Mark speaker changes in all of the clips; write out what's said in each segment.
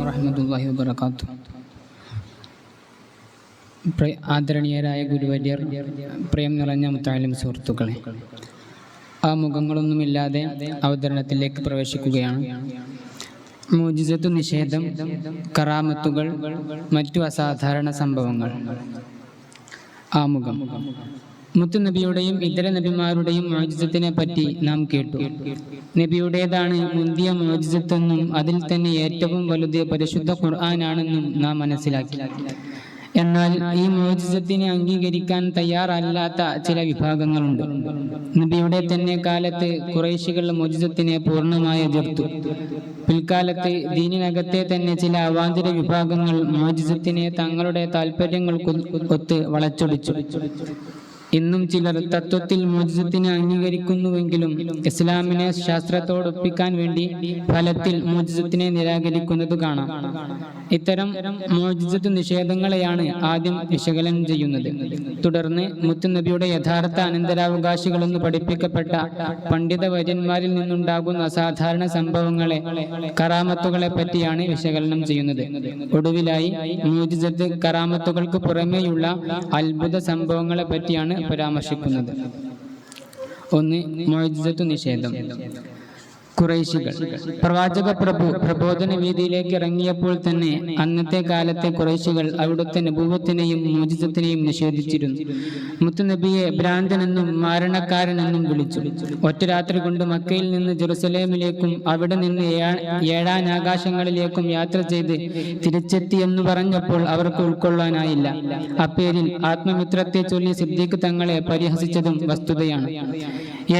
Speaker 1: വറഹ്മത്തുള്ളാഹി വബറകാത്തു പ്രിയ- ആദരണീയരായ ഗുരുവര്യർ പ്രിയം നിറഞ്ഞ മുത്തായാലും സുഹൃത്തുക്കളെ ആ മുഖങ്ങളൊന്നുമില്ലാതെ അവതരണത്തിലേക്ക് പ്രവേശിക്കുകയാണ്. മോചിതത്വ നിഷേധം കറാമത്തുകൾ മറ്റു അസാധാരണ സംഭവങ്ങൾ. ആമുഖം മുത്തുനബിയുടെയും ഇതര നബിമാരുടെയും മോചിതത്തിനെ പറ്റി നാം കേട്ടു. നബിയുടേതാണ് മുന്തിയ മോചിതത്വെന്നും അതിൽ തന്നെ ഏറ്റവും വലുത് പരിശുദ്ധ ഖുർആനാണെന്നും നാം മനസ്സിലാക്കി. എന്നാൽ ഈ മോചിതത്തിനെ അംഗീകരിക്കാൻ തയ്യാറല്ലാത്ത ചില വിഭാഗങ്ങളുണ്ട്. നബിയുടെ തന്നെ കാലത്ത് കുറേശികൾ മോചിതത്തിനെ പൂർണമായി എതിർത്തു. പിൽക്കാലത്ത് ദീനിനകത്തെ തന്നെ ചില അവാന്തര വിഭാഗങ്ങൾ മോചിതത്തിനെ തങ്ങളുടെ താല്പര്യങ്ങൾക്ക് ഒത്ത് വളച്ചൊടിച്ചു. ഇന്നും ചിലർ തത്വത്തിൽ മോചിതത്തിനെ അംഗീകരിക്കുന്നുവെങ്കിലും ഇസ്ലാമിനെ ശാസ്ത്രത്തോടൊപ്പിക്കാൻ വേണ്ടി ഫലത്തിൽ മോചിതത്തിനെ നിരാകരിക്കുന്നത് കാണാം. ഇത്തരം മോചിതത്വ നിഷേധങ്ങളെയാണ് ആദ്യം വിശകലനം ചെയ്യുന്നത്. തുടർന്ന് മുത്തുനബിയുടെ യഥാർത്ഥ അനന്തരാവകാശികളെന്ന് പഠിപ്പിക്കപ്പെട്ട പണ്ഡിത വര്യന്മാരിൽ നിന്നുണ്ടാകുന്ന അസാധാരണ സംഭവങ്ങളെ കറാമത്തുകളെ പറ്റിയാണ് വിശകലനം ചെയ്യുന്നത്. ഒടുവിലായി മോചിതത്ത് കറാമത്തുകൾക്ക് പുറമേയുള്ള അത്ഭുത സംഭവങ്ങളെ പറ്റിയാണ് പരാമർശിക്കുന്നത്. ഒന്ന് മോചിതത്വ നിഷേധം കുറേശികൾ. പ്രവാചക പ്രഭു പ്രബോധന വീതിയിലേക്ക് ഇറങ്ങിയപ്പോൾ തന്നെ അന്നത്തെ കാലത്തെ കുറേശികൾ അവിടുത്തെ നബൂവത്തിനെയും മോചിതത്തിനെയും നിഷേധിച്ചിരുന്നു. മുത്തുനബിയെ ഭ്രാന്തനെന്നും മാരണക്കാരനെന്നും വിളിച്ചു. ഒറ്റ രാത്രി കൊണ്ട് മക്കയിൽ നിന്ന് ജെറുസലേമിലേക്കും അവിടെ നിന്ന് ഏഴാനാകാശങ്ങളിലേക്കും യാത്ര ചെയ്ത് തിരിച്ചെത്തി എന്ന് പറഞ്ഞപ്പോൾ അവർക്ക് ഉൾക്കൊള്ളാനായില്ല. അപ്പേരിൽ ആത്മമിത്രത്തെ ചൊല്ലി സിദ്ദീഖ് തങ്ങളെ പരിഹസിച്ചതും വസ്തുതയാണ്.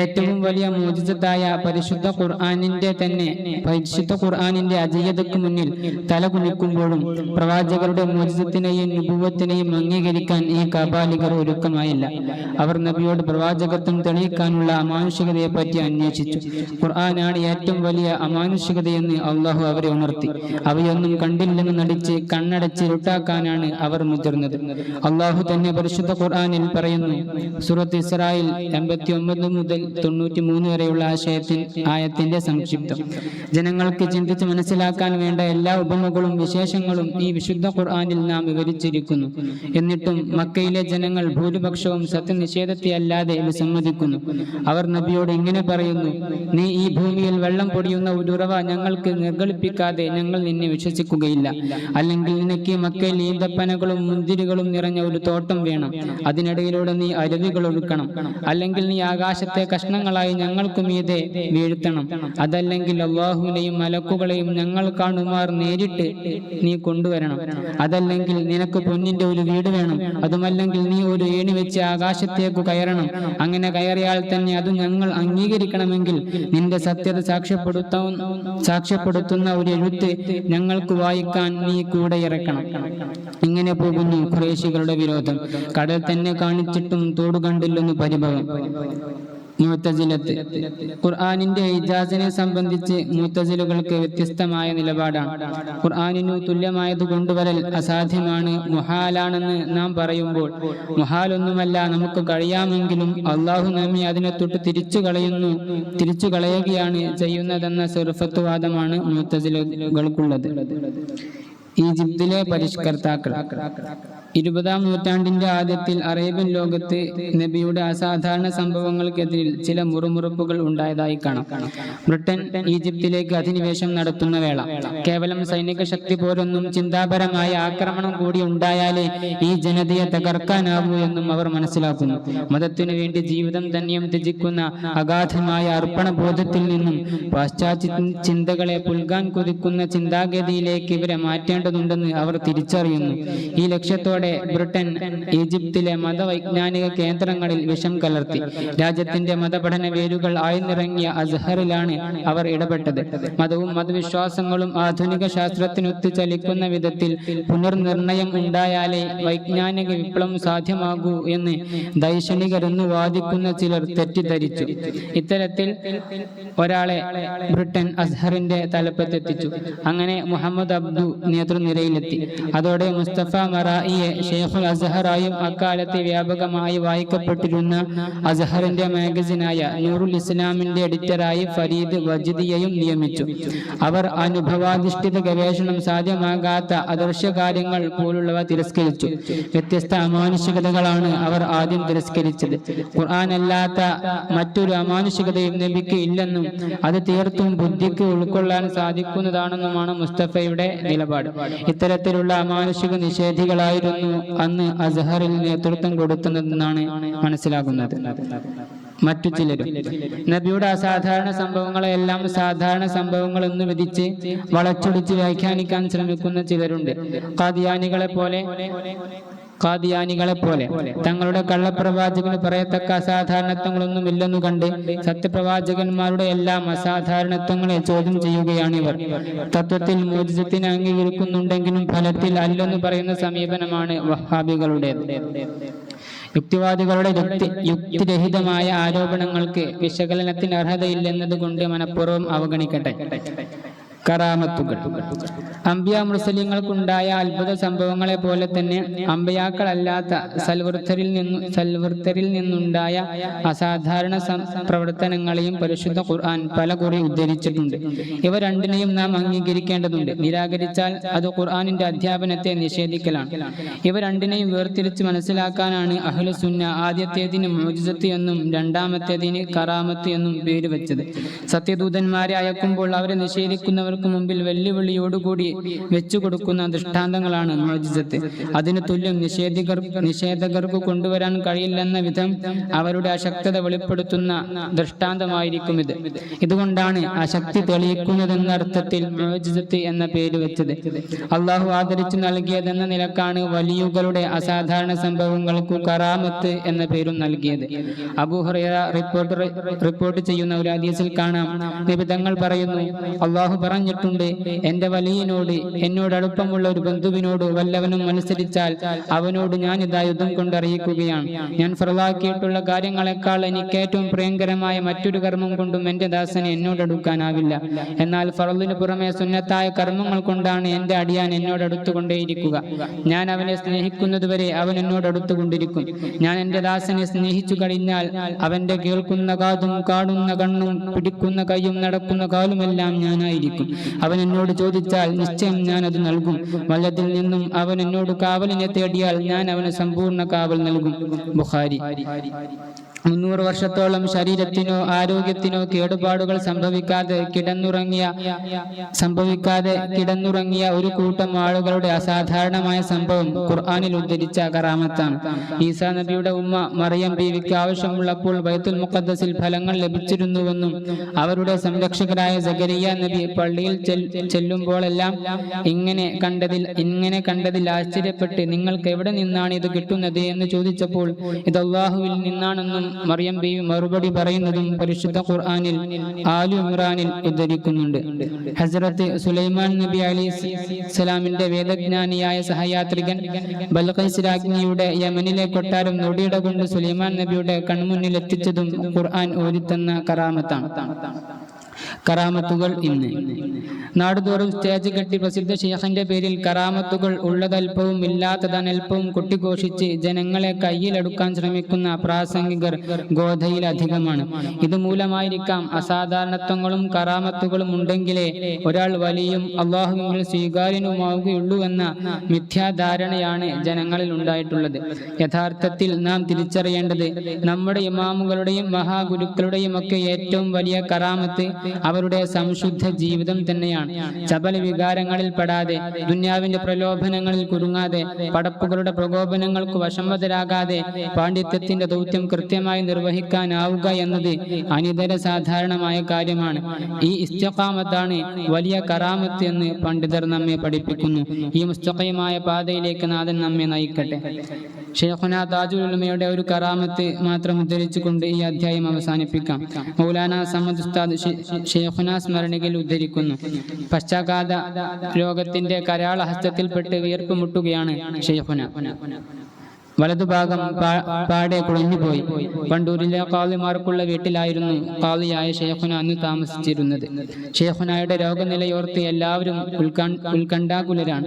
Speaker 1: ഏറ്റവും വലിയ മോചിതത്തായ പരിശുദ്ധ ഖുർആാനിന്റെ തന്നെ പരിശുദ്ധ ഖുർആാനിന്റെ അജയ്യതയ്ക്ക് മുന്നിൽ തല കുനിക്കുമ്പോഴും പ്രവാചകരുടെ മോചിതത്തിനെയും നുപൂവത്തിനെയും അംഗീകരിക്കാൻ ഈ കപാലികർ ഒരുക്കമായില്ല. അവർ നബിയോട് പ്രവാചകത്വം തെളിയിക്കാനുള്ള അമാനുഷികതയെ പറ്റി അന്വേഷിച്ചു. ഖുർആനാണ് ഏറ്റവും വലിയ അമാനുഷികതയെന്ന് അള്ളാഹു അവരെ ഉണർത്തി. അവയൊന്നും കണ്ടില്ലെന്ന് നടിച്ച് കണ്ണടച്ച് ഇരുട്ടാക്കാനാണ് അവർ മുതിർന്നത്. അള്ളാഹു തന്നെ പരിശുദ്ധ ഖുർആാനിൽ പറയുന്നു സൂറത്ത് ഇസ്രായേൽ എൺപത്തി ഒമ്പത് മുതൽ തൊണ്ണൂറ്റി മൂന്ന് വരെയുള്ള ആശയത്തിൽ ആയത്തിന്റെ സംക്ഷിപ്തം. ജനങ്ങൾക്ക് ചിന്തിച്ച് മനസ്സിലാക്കാൻ വേണ്ട എല്ലാ ഉപമകളും വിശേഷങ്ങളും ഈ വിശുദ്ധ ഖുർആാനിൽ നാം വിവരിച്ചിരിക്കുന്നു. എന്നിട്ടും മക്കയിലെ ജനങ്ങൾ ഭൂരിപക്ഷവും സത്യനിഷേധത്തെ അല്ലാതെ വിസമ്മതിക്കുന്നു. അവർ നബിയോട് ഇങ്ങനെ പറയുന്നു നീ ഈ ഭൂമിയിൽ വെള്ളം പൊടിയുന്ന ഒരു ഉറവ ഞങ്ങൾക്ക് നിർഗളിപ്പിക്കാതെ ഞങ്ങൾ നിന്നെ വിശ്വസിക്കുകയില്ല. അല്ലെങ്കിൽ നിനക്ക് മക്കയിൽ ഈന്തപ്പനകളും മുന്തിരികളും നിറഞ്ഞ ഒരു തോട്ടം വേണം. അതിനിടയിലൂടെ നീ അരുവികൾ ഒഴുക്കണം അല്ലെങ്കിൽ നീ ആകാശത്തെ കഷ്ണങ്ങളായി ഞങ്ങൾക്കും മീതെ വീഴ്ത്തണം. അതല്ലെങ്കിൽ അള്ളാഹുവിനെയും മലക്കുകളെയും ഞങ്ങൾ കാണുമാർ നേരിട്ട് നീ കൊണ്ടുവരണം. അതല്ലെങ്കിൽ നിനക്ക് പൊന്നിന്റെ ഒരു വീട് വേണം. അതുമല്ലെങ്കിൽ നീ ഒരു ഏണി വെച്ച് ആകാശത്തേക്ക് കയറണം. അങ്ങനെ കയറിയാൽ തന്നെ അത് ഞങ്ങൾ അംഗീകരിക്കണമെങ്കിൽ നിന്റെ സത്യത സാക്ഷ്യപ്പെടുത്താൻ സാക്ഷ്യപ്പെടുത്തുന്ന ഒരു എഴുത്ത് ഞങ്ങൾക്ക് വായിക്കാൻ നീ കൂടെ ഇറക്കണം. ഇങ്ങനെ പോകുന്നു ഖുറേശികളുടെ വിരോധം. കടൽ തന്നെ കാണിച്ചിട്ടും തോട് കണ്ടില്ലെന്ന് പരിഭവം. മുത്തസിലത്ത്. ഖുർആാനിന്റെ ഇജാസിനെ സംബന്ധിച്ച് മുത്തജിലുകൾക്ക് വ്യത്യസ്തമായ നിലപാടാണ്. ഖുർആാനിനു തുല്യമായത് കൊണ്ടുവരൽ അസാധ്യമാണ് മുഹാലാണെന്ന് നാം പറയുമ്പോൾ. മുഹാലൊന്നുമല്ല നമുക്ക് കഴിയാമെങ്കിലും അള്ളാഹു നമ്മെ അതിനെ തൊട്ട് തിരിച്ചു കളയുന്നു. തിരിച്ചു കളയുകയാണ് ചെയ്യുന്നതെന്ന സെറുഫത്വവാദമാണ് മുത്തജിലുകൾക്കുള്ളത് ഈജിപ്തിലെ പരിഷ്കർത്താക്കൾ. ഇരുപതാം നൂറ്റാണ്ടിന്റെ ആദ്യത്തിൽ അറേബ്യൻ ലോകത്ത് നബിയുടെ അസാധാരണ സംഭവങ്ങൾക്കെതിരിൽ ചില മുറുമുറുപ്പുകൾ ഉണ്ടായതായി കാണാം. ബ്രിട്ടൻ ഈജിപ്തിലേക്ക് അധിനിവേശം നടത്തുന്ന വേള. കേവലം സൈനിക ശക്തി പോലൊന്നും ചിന്താപരമായ ആക്രമണം കൂടി ഉണ്ടായാലേ ഈ ജനതയെ തകർക്കാനാവൂ എന്നും അവർ മനസ്സിലാക്കുന്നു. മതത്തിനു വേണ്ടി ജീവിതം തന്നെയും ത്യജിക്കുന്ന അഗാധമായ അർപ്പണ ബോധത്തിൽ നിന്നും പാശ്ചാത്യ ചിന്തകളെ പുൽകാൻ കൊതിക്കുന്ന ചിന്താഗതിയിലേക്ക് ഇവരെ മാറ്റേണ്ടതുണ്ടെന്ന് അവർ തിരിച്ചറിയുന്നു. ഈ ലക്ഷ്യത്തോടെ ബ്രിട്ടൻ ഈജിപ്തിലെ മതവൈജ്ഞാനിക കേന്ദ്രങ്ങളിൽ വിഷം കലർത്തി. രാജ്യത്തിന്റെ മതപഠന വേരുകൾ ആഴ്ന്നിറങ്ങിയ അസ്ഹറിലാണ് അവർ ഇടപെട്ടത്. മതവും മതവിശ്വാസങ്ങളും ആധുനിക ശാസ്ത്രത്തിനൊത്തു ചലിക്കുന്ന വിധത്തിൽ പുനർനിർണയം ഉണ്ടായാലേ വൈജ്ഞാനിക വിപ്ലവം സാധ്യമാകൂ എന്ന് ദൈക്ഷണികരെന്ന് വാദിക്കുന്ന ചിലർ തെറ്റിദ്ധരിച്ചു. ഇത്തരത്തിൽ ഒരാളെ ബ്രിട്ടൻ അസ്ഹറിന്റെ തലപ്പത്തെത്തിച്ചു. അങ്ങനെ മുഹമ്മദ് അബ്ദു നേതൃനിരയിലെത്തി. അതോടെ മുസ്തഫ മറായിയെ ഷെയ്ഖുൽ അസഹറായും അക്കാലത്ത് വ്യാപകമായി വായിക്കപ്പെട്ടിരുന്ന അസഹറിന്റെ മാഗസിനായ നൂറുൽ ഇസ്ലാമിന്റെ എഡിറ്ററായി ഫരീദ് വജിദിയയും നിയമിച്ചു. അവർ അനുഭവാധിഷ്ഠിത ഗവേഷണം സാധ്യമാകാത്ത അദർശ്യ കാര്യങ്ങൾ പോലുള്ളവ തിരസ്കരിച്ചു. വ്യത്യസ്ത അമാനുഷികതകളാണ് അവർ ആദ്യം തിരസ്കരിച്ചത്. ഖുർആൻ അല്ലാത്ത മറ്റൊരു അമാനുഷികതയും നബിക്ക് ഇല്ലെന്നും അത് തീർത്തും ബുദ്ധിക്ക് ഉൾക്കൊള്ളാൻ സാധിക്കുന്നതാണെന്നുമാണ് മുസ്തഫയുടെ നിലപാട്. ഇത്തരത്തിലുള്ള അമാനുഷിക നിഷേധികളായിരുന്നു അന്ന് അസഹറിൽ നേതൃത്വം കൊടുക്കുന്നതെന്നാണ് മനസ്സിലാകുന്നത്. മറ്റു ചിലരും നബിയുടെ അസാധാരണ സംഭവങ്ങളെല്ലാം സാധാരണ സംഭവങ്ങൾ എന്ന് വിധിച്ച് വളച്ചൊടിച്ച് വ്യാഖ്യാനിക്കാൻ ശ്രമിക്കുന്ന ചിലരുണ്ട്. കാദിയാനികളെ പോലെ കാദിയാനികളെ പോലെ തങ്ങളുടെ കള്ളപ്രവാചകന് പറയത്തക്ക അസാധാരണത്വങ്ങളൊന്നും ഇല്ലെന്നു കണ്ട് സത്യപ്രവാചകന്മാരുടെ എല്ലാം അസാധാരണത്വങ്ങളെ ചോദ്യം ചെയ്യുകയാണ് ഇവർ തത്വത്തിൽ മോചിതത്തിന് അംഗീകരിക്കുന്നുണ്ടെങ്കിലും ഫലത്തിൽ അല്ലെന്ന് പറയുന്ന സമീപനമാണ് വഹാബികളുടെ യുക്തിവാദികളുടെ യുക്തി യുക്തിരഹിതമായ ആരോപണങ്ങൾക്ക് വിശകലനത്തിന് അർഹതയില്ലെന്നതുകൊണ്ട് മനഃപൂർവം അവഗണിക്കട്ടെ. കറാമത്തുകൾ. അമ്പിയ മുസ്ലിങ്ങൾക്കുണ്ടായ അത്ഭുത സംഭവങ്ങളെ പോലെ തന്നെ അമ്പയാക്കളല്ലാത്ത സൽവൃത്തരിൽ നിന്നു സൽവൃത്തരിൽ നിന്നുണ്ടായ അസാധാരണ പ്രവർത്തനങ്ങളെയും പരിശുദ്ധ ഖുർആൻ പല കുറി ഉദ്ധരിച്ചിട്ടുണ്ട്. ഇവ രണ്ടിനെയും നാം അംഗീകരിക്കേണ്ടതുണ്ട്. നിരാകരിച്ചാൽ അത് ഖുർആാനിന്റെ അധ്യാപനത്തെ നിഷേധിക്കലാണ്. ഇവ രണ്ടിനെയും വേർതിരിച്ച് മനസ്സിലാക്കാനാണ് അഹ്ലു സുന്ന ആദ്യത്തേതിന് മോജിസത്ത് എന്നും രണ്ടാമത്തേതിന് കറാമത്ത് എന്നും പേര് വെച്ചത് സത്യദൂതന്മാരെ അയക്കുമ്പോൾ അവരെ നിഷേധിക്കുന്നവർക്ക് മുമ്പിൽ വെല്ലുവിളിയോടുകൂടി വെച്ചു കൊടുക്കുന്ന ദൃഷ്ടാന്തങ്ങളാണ് മോജിസത്ത് അതിന് തുല്യം നിഷേധികർ നിഷേധകർക്ക് കൊണ്ടുവരാൻ കഴിയില്ലെന്ന വിധം അവരുടെ അശക്തത വെളിപ്പെടുത്തുന്ന ദൃഷ്ടാന്തമായിരിക്കും ഇത്. ഇതുകൊണ്ടാണ് അശക്തി തെളിയിക്കുന്നതെന്ന അർത്ഥത്തിൽ മോജിസത്ത് എന്ന പേര് വെച്ചത്. അള്ളാഹു ആദരിച്ചു നൽകിയതെന്ന നിലക്കാണ് വലിയുകളുടെ അസാധാരണ സംഭവങ്ങൾക്കു കറാമത്ത് എന്ന പേരും നൽകിയത്. അബൂഹുറൈറ റിപ്പോർട്ട് റിപ്പോർട്ട് ചെയ്യുന്ന ഒരു ഹദീസിൽ കാണാം. നിബിതങ്ങൾ പറയുന്നു അള്ളാഹു പറഞ്ഞിട്ടുണ്ട്. എന്റെ വലിയനോട് എന്നോട് അടുപ്പമുള്ള ഒരു ബന്ധുവിനോട് വല്ലവനും അനുസരിച്ചാൽ അവനോട് ഞാൻ ഇതാ യുദ്ധം കൊണ്ടറിയിക്കുകയാണ്. ഞാൻ ഫറലാക്കിയിട്ടുള്ള കാര്യങ്ങളെക്കാൾ എനിക്ക് ഏറ്റവും പ്രിയങ്കരമായ മറ്റൊരു കർമ്മം കൊണ്ടും എന്റെ ദാസനെ എന്നോട് അടുക്കാനാവില്ല. എന്നാൽ ഫറലിന് പുറമെ സുന്നത്തായ കർമ്മങ്ങൾ കൊണ്ടാണ് എന്റെ അടിയാൻ എന്നോട് അടുത്തുകൊണ്ടേയിരിക്കുക. ഞാൻ അവനെ സ്നേഹിക്കുന്നതുവരെ അവൻ എന്നോട് അടുത്തുകൊണ്ടിരിക്കും. ഞാൻ എന്റെ ദാസനെ സ്നേഹിച്ചു കഴിഞ്ഞാൽ അവന്റെ കേൾക്കുന്ന കാതും കാണുന്ന കണ്ണും പിടിക്കുന്ന കൈയും നടക്കുന്ന കാലുമെല്ലാം ഞാനായിരിക്കും. അവൻ എന്നോട് ചോദിച്ചാൽ നിശ്ചയം ഞാൻ അത് നൽകും. വല്ലതിൽ നിന്നും അവൻ എന്നോട് കാവലിനെ തേടിയാൽ ഞാൻ അവന് സമ്പൂർണ കാവൽ നൽകും. ബുഖാരി. മുന്നൂറ് വർഷത്തോളം ശരീരത്തിനോ ആരോഗ്യത്തിനോ കേടുപാടുകൾ സംഭവിക്കാതെ കിടന്നുറങ്ങിയ സംഭവിക്കാതെ കിടന്നുറങ്ങിയ ഒരു കൂട്ടം ആളുകളുടെ അസാധാരണമായ സംഭവം ഖുർആാനിൽ ഉദ്ധരിച്ച കറാമത്താണ്. ഈസാ നബിയുടെ ഉമ്മ മറിയം ബീവിക്ക് ആവശ്യമുള്ളപ്പോൾ ബൈത്തുൽ മുഖദ്ദസിൽ ഫലങ്ങൾ ലഭിച്ചിരുന്നുവെന്നും അവരുടെ സംരക്ഷകരായ സഗരിയ നബി പള്ളിയിൽ ചെല്ലുമ്പോഴെല്ലാം ഇങ്ങനെ കണ്ടതിൽ ഇങ്ങനെ കണ്ടതിൽ ആശ്ചര്യപ്പെട്ട് നിങ്ങൾക്ക് എവിടെ നിന്നാണ് ഇത് കിട്ടുന്നത്? എന്ന് ചോദിച്ചപ്പോൾ ഇത് അള്ളാഹുവിൽ നിന്നാണെന്നും മറിയം ബി മറുപടി പറയുന്നതും പരിശുദ്ധ ഖുർആാനിൽ ആലു ഇമ്രാനിൽ ഉദ്ധരിക്കുന്നുണ്ട്. ഹസ്രത്ത് സുലൈമാൻ നബി അലി സലാമിന്റെ വേദജ്ഞാനിയായ സഹയാത്രികൻ ബൽഖൈസ് രാജ്ഞിയുടെ യമനിലെ കൊട്ടാരം നൊടിയിട കൊണ്ട് സുലൈമാൻ നബിയുടെ കൺമുന്നിൽ എത്തിച്ചതും ഖുർആൻ ഓരിത്തന്ന കറാമത്താണ്. കറാമത്തുകൾ ഇന്ന്. നാടുതോറും സ്റ്റേജ് കെട്ടി പ്രസിദ്ധ ഷെയ്ഖിന്റെ പേരിൽ കറാമത്തുകൾ ഉള്ളതൽപ്പവും ഇല്ലാത്തതനൽപ്പവും കൊട്ടിഘോഷിച്ച് ജനങ്ങളെ കയ്യിലെടുക്കാൻ ശ്രമിക്കുന്ന പ്രാസംഗികർ ഗോധയിൽ അധികമാണ് ഇത് മൂലമായിരിക്കാം അസാധാരണത്വങ്ങളും കറാമത്തുകളും ഉണ്ടെങ്കിലേ ഒരാൾ വലിയും അള്ളാഹുവിൽ സ്വീകാര്യനുമാവുകയുള്ളൂ എന്ന മിഥ്യാധാരണയാണ് ജനങ്ങളിൽ ഉണ്ടായിട്ടുള്ളത്. യഥാർത്ഥത്തിൽ നാം തിരിച്ചറിയേണ്ടത് നമ്മുടെ ഇമാമുകളുടെയും മഹാഗുരുക്കളുടെയും ഒക്കെ ഏറ്റവും വലിയ കറാമത്ത് അവരുടെ സംശുദ്ധ ജീവിതം തന്നെയാണ്. ചപല വികാരങ്ങളിൽ പെടാതെ ദുന്യാവിന്റെ പ്രലോഭനങ്ങളിൽ കുരുങ്ങാതെ പടപ്പുകളുടെ പ്രകോപനങ്ങൾക്ക് വശംവതരാകാതെ പാണ്ഡിത്യത്തിന്റെ ദൗത്യം കൃത്യമായി നിർവഹിക്കാനാവുക എന്നത് അനിതര സാധാരണമായ കാര്യമാണ്. ഈ ഇസ്തഫാമത്താണ് വലിയ കറാമത്ത് എന്ന് പണ്ഡിതർ നമ്മെ പഠിപ്പിക്കുന്നു. ഈ മുസ്തഫയുമായ പാതയിലേക്ക് നാഥൻ നമ്മെ നയിക്കട്ടെ. ഷെയ്ഖുന താജുലുമയുടെ ഒരു കറാമത്ത് മാത്രം ഉദ്ധരിച്ചുകൊണ്ട് ഈ അധ്യായം അവസാനിപ്പിക്കാം. മൗലാന സമദ് ഉസ്താദ് ഷെയ്ഖുന സ്മരണികയിൽ ഉദ്ധരിക്കുന്നു. പശ്ചാത്താപ രോഗത്തിന്റെ കരാള ഹസ്തത്തിൽപ്പെട്ട് വിയർപ്പ് മുട്ടുകയാണ് ഷെയ്ഖുന. വലതുഭാഗം പാടെ കുളഞ്ഞുപോയി പണ്ടൂരിലെ കാളിമാർക്കുള്ള വീട്ടിലായിരുന്നു കാളിയായ ഷേഖുന അന്ന് താമസിച്ചിരുന്നത്. ഷേഖുനായുടെ രോഗനിലയോർത്ത് എല്ലാവരും ഉത്കണ്ഠാകുലരാണ്.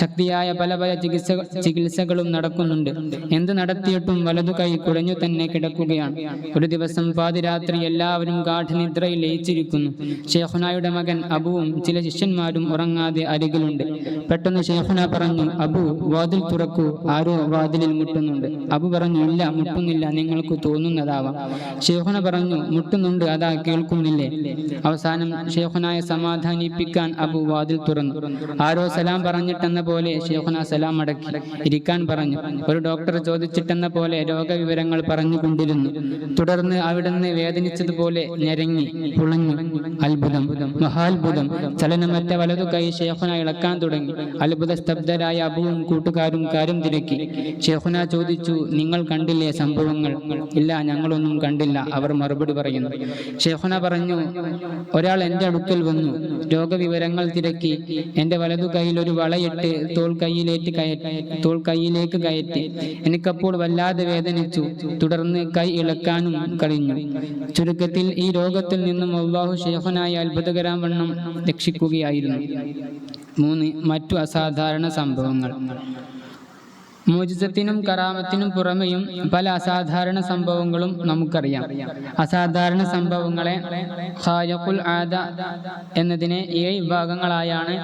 Speaker 1: ശക്തിയായ പല പല ചികിത്സ ചികിത്സകളും നടക്കുന്നുണ്ട്. എന്ത് നടത്തിയിട്ടും വലതു കൈ കുഴഞ്ഞു തന്നെ കിടക്കുകയാണ്. ഒരു ദിവസം പാതിരാത്രി എല്ലാവരും ഗാഠനിദ്രയിൽ ലയിച്ചിരിക്കുന്നു. ഷേഖുനായുടെ മകൻ അബുവും ചില ശിഷ്യന്മാരും ഉറങ്ങാതെ അരികിലുണ്ട്. പെട്ടെന്ന് ഷേഖുന പറഞ്ഞു അബു വാതിൽ തുറക്കൂ. ആരോ വാതിലിൽ മുട്ടുന്നുണ്ട്. അബു പറഞ്ഞു ഇല്ല മുട്ടുന്നില്ല. നിങ്ങൾക്ക് തോന്നുന്നതാവാം. ഷേഖുന പറഞ്ഞു മുട്ടുന്നുണ്ട്. അതാ കേൾക്കുന്നില്ലേ? അവസാനം ഷേഖുനായെ സമാധാനിപ്പിക്കാൻ അബു വാതിൽ തുറന്നു. ആരോ സലാം പറഞ്ഞിട്ടെന്ന പോലെ ഷേഖുന സലാം അടക്കി. ഇരിക്കാൻ പറഞ്ഞു. ഒരു ഡോക്ടർ ചോദിച്ചിട്ടെന്ന പോലെ രോഗവിവരങ്ങൾ പറഞ്ഞുകൊണ്ടിരുന്നു. തുടർന്ന് അവിടുന്ന് വേദനിച്ചതുപോലെ ഞരങ്ങി പുളഞ്ഞു അത്ഭുതം. മഹാത്ഭുതം. ചലനമറ്റ വലതു കൈ ഷേഖുന ഇളക്കാൻ തുടങ്ങി. അത്ഭുത സ്തബ്ധരായ അബുവും കൂട്ടുകാരും കാര്യം തിരക്കി. ഷേഖുന ചോദിച്ചു നിങ്ങൾ കണ്ടില്ലേ സംഭവങ്ങൾ? ഇല്ല ഞങ്ങളൊന്നും കണ്ടില്ല അവർ മറുപടി പറയുന്നു. ഷെഹുന പറഞ്ഞു ഒരാൾ എന്റെ അടുക്കൽ വന്നു രോഗവിവരങ്ങൾ തിരക്കി എന്റെ വലതു കൈയിൽ ഒരു വളയിട്ട് തോൾ കൈയിലേക്ക് കയറ്റി തോൾ കൈയിലേക്ക് കയറ്റി എനിക്കപ്പോൾ വല്ലാതെ വേദനിച്ചു തുടർന്ന് കൈ ഇളക്കാനും കഴിഞ്ഞു. ചുരുക്കത്തിൽ ഈ രോഗത്തിൽ നിന്നും അള്ളാഹു അത്ഭുതകരാം വണ്ണം രക്ഷിക്കുകയായിരുന്നു. മൂന്ന് മറ്റു അസാധാരണ സംഭവങ്ങൾ. മോചിതത്തിനും കറാമത്തിനും പുറമെയും പല അസാധാരണ സംഭവങ്ങളും നമുക്കറിയാം. അസാധാരണ സംഭവങ്ങളെ ഖായഖുൽ ആദ എന്നതിനെ ഏഴ് വിഭാഗങ്ങളായാണ്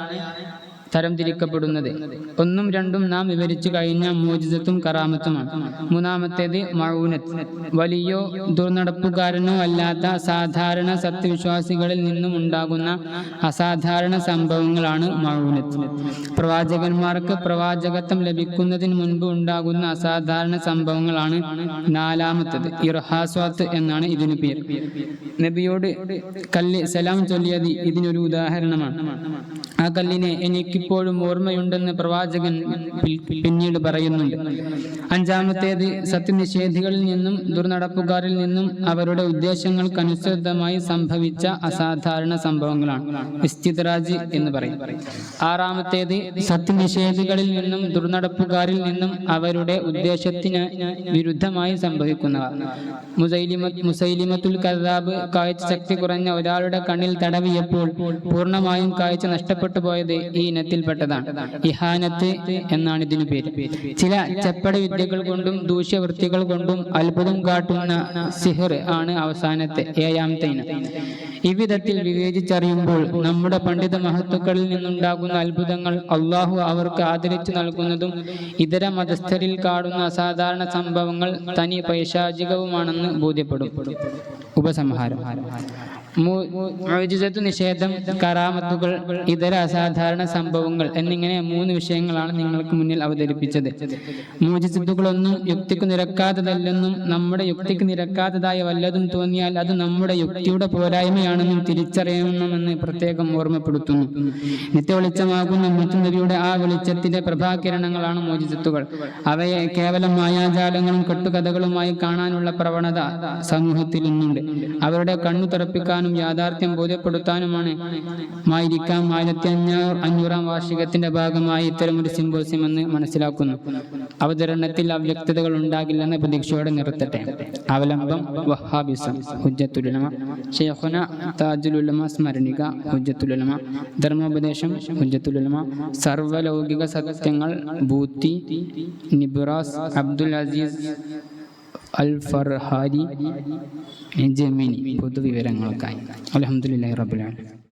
Speaker 1: തരംതിരിക്കപ്പെടുന്നത്. ഒന്നും രണ്ടും നാം വിവരിച്ചു കഴിഞ്ഞ മോചിതത്തും കറാമത്തുമാണ്. മൂന്നാമത്തേത് മഴൂനത്ത് വലിയോ ദുർനടപ്പുകാരനോ അല്ലാത്ത സാധാരണ സത്യവിശ്വാസികളിൽ നിന്നും ഉണ്ടാകുന്ന അസാധാരണ സംഭവങ്ങളാണ് മഴൂനത്ത് പ്രവാചകന്മാർക്ക് പ്രവാചകത്വം ലഭിക്കുന്നതിന് മുൻപ് ഉണ്ടാകുന്ന അസാധാരണ സംഭവങ്ങളാണ് നാലാമത്തത് ഇർഹാസ്വാത്ത് എന്നാണ് ഇതിനു പേര്. നബിയോട് കല്ല് സലാം ചൊല്ലിയത് ഇതിനൊരു ഉദാഹരണമാണ്. ആ കല്ലിനെ എനിക്കിപ്പോഴും ഓർമ്മയുണ്ടെന്ന് പ്രവാചകൻ പിന്നീട് പറയുന്നുണ്ട് അഞ്ചാമത്തേത് സത്യനിഷേധികളിൽ നിന്നും ദുർനടപ്പുകാരിൽ നിന്നും അവരുടെ ഉദ്ദേശങ്ങൾക്കനുസൃതമായി സംഭവിച്ച അസാധാരണ സംഭവങ്ങളാണ്. ഇസ്തിദ്രാജ് എന്ന് പറയും. ആറാമത്തേത് സത്യനിഷേധികളിൽ നിന്നും ദുർനടപ്പുകാരിൽ നിന്നും അവരുടെ ഉദ്ദേശത്തിന് വിരുദ്ധമായി സംഭവിക്കുന്നവ മുസൈലിമ മുസൈലിമത്തുൽ കദാബ് കാഴ്ച ശക്തി കുറഞ്ഞ ഒരാളുടെ കണ്ണിൽ തടവിയപ്പോൾ പൂർണമായും കാഴ്ച നഷ്ടപ്പെട്ടു പോയത് ഈ ഇനത്തിൽപ്പെട്ടതാണ് ഇഹാനത്ത് എന്നാണ് ഇതിനു പേര്. ചില ചെപ്പട വിദ്യകൾ കൊണ്ടും ദൂഷ്യവൃത്തികൾ കൊണ്ടും അത്ഭുതം കാട്ടുന്ന സിഹർ ആണ് അവസാനത്തെ ഏഴാമത്തെ ഇനം. ഇവിധത്തിൽ വിവേചിച്ചറിയുമ്പോൾ നമ്മുടെ പണ്ഡിത മഹത്തുക്കളിൽ നിന്നുണ്ടാകുന്ന അത്ഭുതങ്ങൾ അള്ളാഹു അവർക്ക് ആദരിച്ചു നൽകുന്നതും ഇതര മതസ്ഥരിൽ കാണുന്ന അസാധാരണ സംഭവങ്ങൾ തനി പൈശാചികവുമാണെന്ന് ബോധ്യപ്പെടും. ഉപസംഹാരം. മു- നിഷേധം കറാമത്തുകൾ ഇതര അസാധാരണ സംഭവങ്ങൾ എന്നിങ്ങനെ മൂന്ന് വിഷയങ്ങളാണ് നിങ്ങൾക്ക് മുന്നിൽ അവതരിപ്പിച്ചത്. മൂജിസത്തുകളൊന്നും യുക്തിക്ക് നിരക്കാത്തതല്ലെന്നും നമ്മുടെ യുക്തിക്ക് നിരക്കാത്തതായ വല്ലതും തോന്നിയാൽ അത് നമ്മുടെ യുക്തിയുടെ പോരായ്മയാണെന്നും തിരിച്ചറിയണമെന്ന് പ്രത്യേകം ഓർമ്മപ്പെടുത്തുന്നു. നിത്യവെളിച്ചമാകുന്ന മുത്തുനബിയുടെ ആ വെളിച്ചത്തിന്റെ പ്രഭാകിരണങ്ങളാണ് മോചിതത്തുകൾ അവയെ കേവലം മായാജാലങ്ങളും കെട്ടുകഥകളുമായി കാണാനുള്ള പ്രവണത സമൂഹത്തിൽ ഇന്നുണ്ട്. അവരുടെ കണ്ണു തുറപ്പിക്കാനും യാഥാർത്ഥ്യം ബോധ്യപ്പെടുത്താനുമാണ്. മായിരിക്കാം ആയിരത്തി അഞ്ഞൂറ് അഞ്ഞൂറാം വാർഷികത്തിന്റെ ഭാഗമായി ഇത്തരമൊരു സിമ്പോസിയം എന്ന് മനസ്സിലാക്കുന്നു. അവതരണത്തിൽ അവ്യക്തതകൾ ഉണ്ടാകില്ലെന്ന പ്രതീക്ഷയോടെ നിർത്തട്ടെ. അവലംബം വഹാബിസം ഷെയ്ഖുന താജുലുലമ സ്മരണിക ഹുജ്ജത്തുലമ ധർമ്മോപദേശം ഹുജ്ജത്തുലമ സർവലൗകിക സത്യങ്ങൾ ബൂത്തി നിബ്രാസ് അബ്ദുൽ അസീസ് അൽ ഫർഹാരി ജമീനി പൊതുവിവരങ്ങൾക്കായി. അലഹമുല്ലാ റബുലാണ്